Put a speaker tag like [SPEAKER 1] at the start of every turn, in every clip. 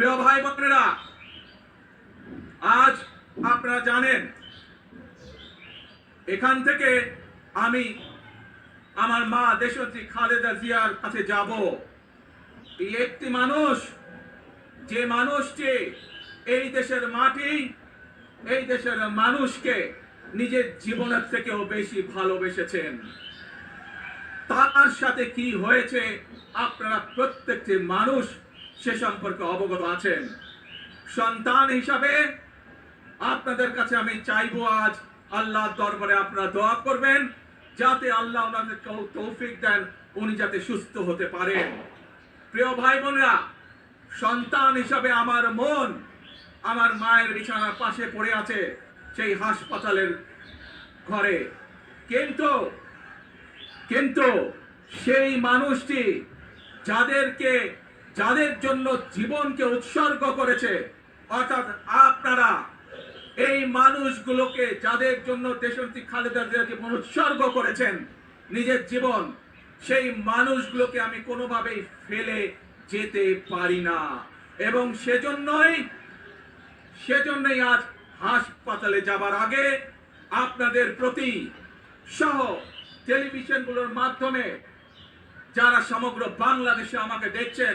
[SPEAKER 1] প্রিয় ভাই বোনেরা, আজ আপনারা জানেন, এখান থেকে আমি আমার মা দেশত্রী খালেদা জিয়ার কাছে যাব। এই একটি মানুষ, যে মানুষটি এই দেশের মাটি, এই দেশের মানুষকে নিজের জীবনের থেকেও বেশি ভালোবেসেছেন। তার সাথে কি হয়েছে, আপনারা প্রত্যেকটি মানুষ সে সম্পর্কে অবগত আছেন। সন্তান হিসাবে আপনাদের কাছে আমি চাইব আজ আল্লাহর দরবারে আপনারা দোয়া করবেন, যাতে আল্লাহ তৌফিক দেন, উনি যাতে সুস্থ হতে পারেন প্রিয় ভাই বোনরা, সন্তান হিসাবে আমার মন আমার মায়ের বিছানার পাশে পড়ে আছে, সেই হাসপাতালের ঘরে। কিন্তু কিন্তু সেই মানুষটি যাদেরকে যাদের জন্য জীবনকে উৎসর্গ করেছে, অর্থাৎ আপনারা এই মানুষগুলোকে যাদের জন্য দেশনেত্রী খালেদা জিয়া জীবন উৎসর্গ করেছেন, নিজের জীবন, সেই মানুষগুলোকে আমি কোনোভাবেই ফেলে যেতে পারি না। এবং সেজন্যই সেজন্যই আজ হাসপাতালে যাবার আগে আপনাদের প্রতি সহ টেলিভিশনগুলোর মাধ্যমে যারা সমগ্র বাংলাদেশে আমাকে দেখছেন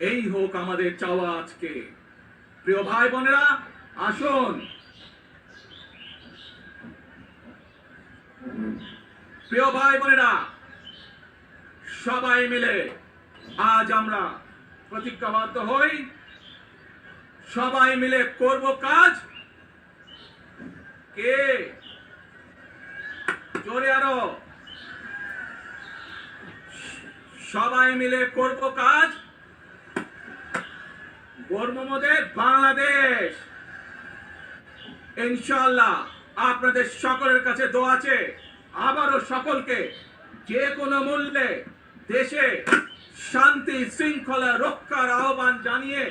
[SPEAKER 1] এই হোক আমাদের চাওয়া আজকে। প্রিয় ভাই বোনেরা আসুন। প্রিয় ভাই বোনেরা সবাই মিলে আজ আমরা প্রতিজ্ঞাবদ্ধ হই। সবাই মিলে করব কাজ। কে? জোরে আরও। সবাই মিলে করব কাজ। গর্মমদের বাংলাদেশ। ইনশাল্লাহ আপনাদের সকলের কাছে দোয়া আছে। আবারও সকলকে যে কোনো মূল্যে দেশে শান্তি, শৃঙ্খলা রক্ষার আহ্বান জানিয়ে